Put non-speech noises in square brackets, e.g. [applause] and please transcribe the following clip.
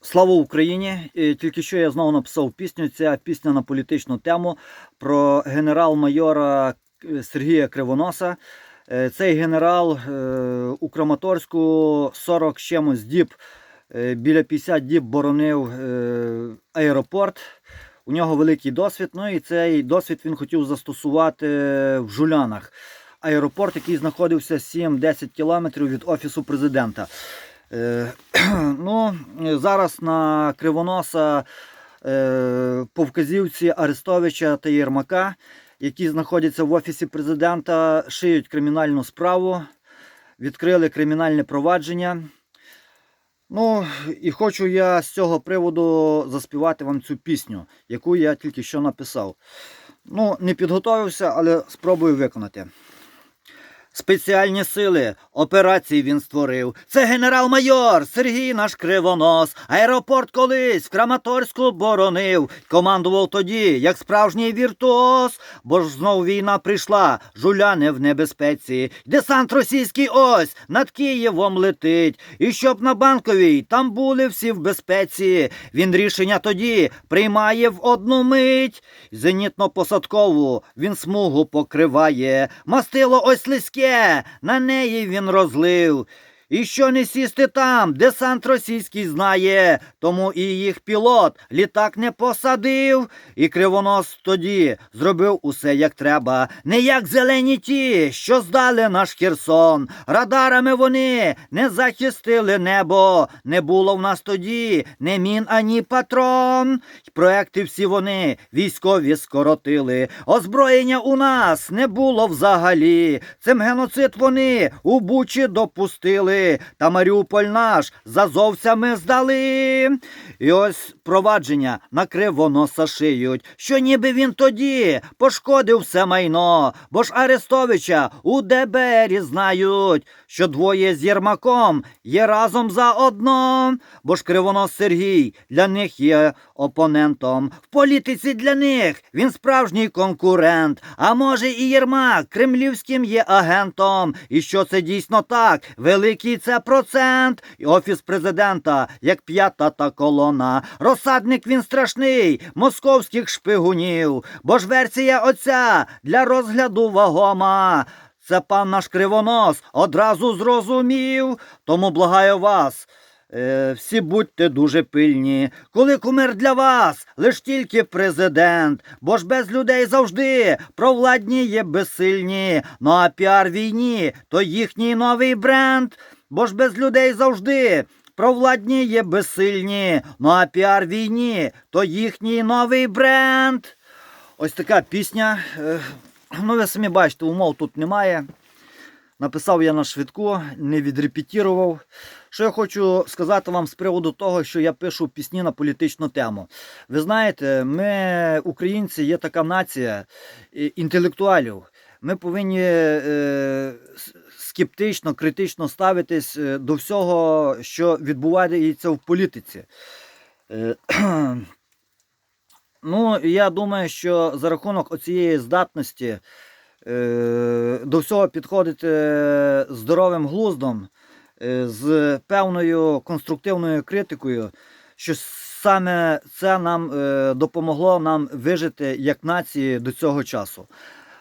Слава Україні! Тільки що я знову написав пісню. Ця пісня на політичну тему про генерал-майора е, Сергія Кривоноса. Е, Цей генерал е, у Краматорську 40 з чимось діб, біля 50 діб боронив аеропорт. У нього великий досвід. Ну і цей досвід він хотів застосувати в Жулянах. Аеропорт, який знаходився 7-10 кілометрів від офісу президента. Зараз на Кривоноса е, по вказівці Арестовича та Єрмака, які знаходяться в офісі президента, шиють кримінальну справу, відкрили кримінальне провадження. Ну, і хочу я з цього приводу заспівати вам цю пісню, яку я тільки що написав. Ну, не підготовився, але спробую виконати. Спеціальні сили операції він створив. Це генерал-майор Сергій наш кривонос. Аеропорт колись в Краматорську боронив. Командував тоді, як справжній віртуоз. Бо ж знов війна прийшла, жуляни в небезпеці. Десант російський ось над Києвом летить. І щоб на банковій там були всі в безпеці. Він рішення тоді приймає в одну мить. Зенітно-посадкову він смугу покриває. Мастило ось слизьке, на неї він розлив. І що не сісти там, десант російський знає, тому і їх пілот літак не посадив. І кривонос тоді зробив усе як треба, не як зелені ті, що здали наш Херсон. Радарами вони не захистили небо, не було в нас тоді не мін, ані патрон. Проекти всі вони військові скоротили. Озброєння у нас не було взагалі. Цим геноцид вони у Бучі допустили. Та Маріуполь наш за зовсями здали. І ось провадження на кривоноса шиють, що ніби він тоді пошкодив все майно, бо ж Арестовича у ДБРі знають, що двоє з Єрмаком є разом заодно, бо ж кривонос Сергій для них є опонентом. В політиці для них він справжній конкурент. А може і Єрмак кремлівським є агентом. І що це дійсно так? Великий це процент. І офіс президента, як п'ята та колона. Розсадник він страшний московських шпигунів. Бо ж версія оця для розгляду вагома. Це пан наш кривонос одразу зрозумів. Тому благаю вас. Е, всі будьте дуже пильні. Коли кумир для вас, лиш тільки президент, бо ж без людей завжди провладні є безсильні. Ну а піар війні то їхній новий бренд, бо ж без людей завжди. Провладні є безсильні, ну а піар війні то їхній новий бренд. Ось така пісня. Е, Ну, ви самі бачите, умов тут немає. Написав я на швидку, не відрепетірував. Що я хочу сказати вам з приводу того, що я пишу пісні на політичну тему. Ви знаєте, ми, українці, є така нація е, інтелектуалів. Ми повинні е, скептично, критично ставитись е, до всього, що відбувається в політиці. Е, [clears throat] Ну, я думаю, що за рахунок оцієї здатності до всього підходити здоровим глуздом, з певною конструктивною критикою, що саме це нам допомогло нам вижити як нації до цього часу.